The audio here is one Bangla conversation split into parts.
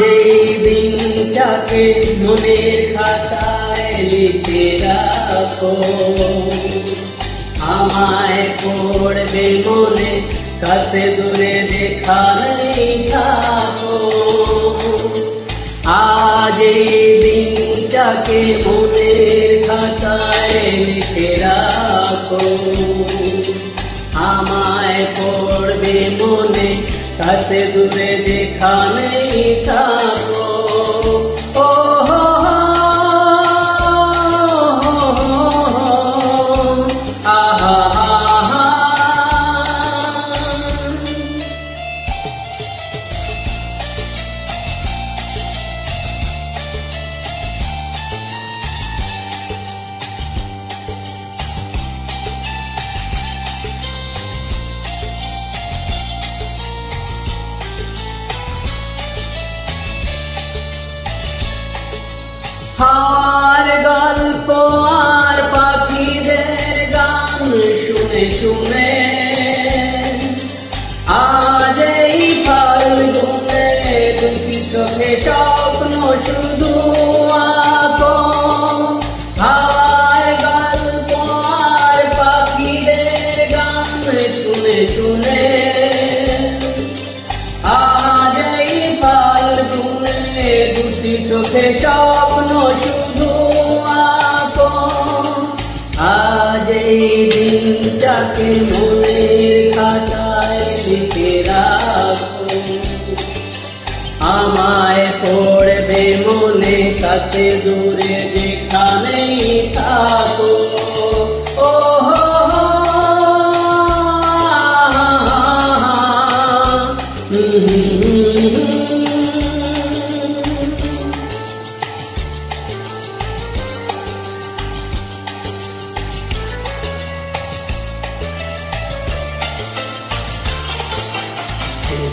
এই দিনটাকে মনের খাতায় লিখে রাখো। আমায় পড়বে মনে কাছে দূরে দেখা নেই থাকো। আজ এই দিনটাকে মনের খাতায় লিখে রাখো। মনে কাছে দূরে দেখা নেই থাকো হার গল্প আর পাখিদের গান শুনে শুনে। আজ এই দুটি চোখে স্বপ্ন শুধু শুনে চোখে স্বপ্ন দিনটাকে মনের খাতায় লিখে রাখো আমায় পড়বে মনে কাছে দূরে যেখানেই থাকো ও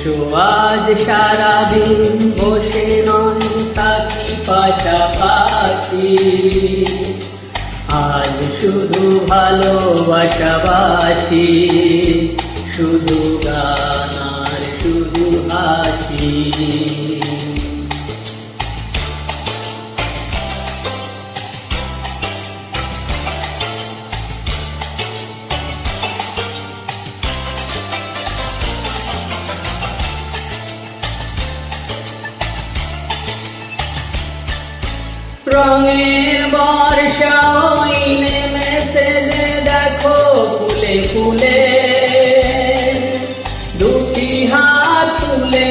এসো আজ সারাদিন বসে নয় থাকি পাশাপাশি। আজ শুধু ভালোবাসাবাসি শুধু রঙের বর্ষা ওই নেমেছে দেখো ফুলে ফুলে দুটি হাত তুলে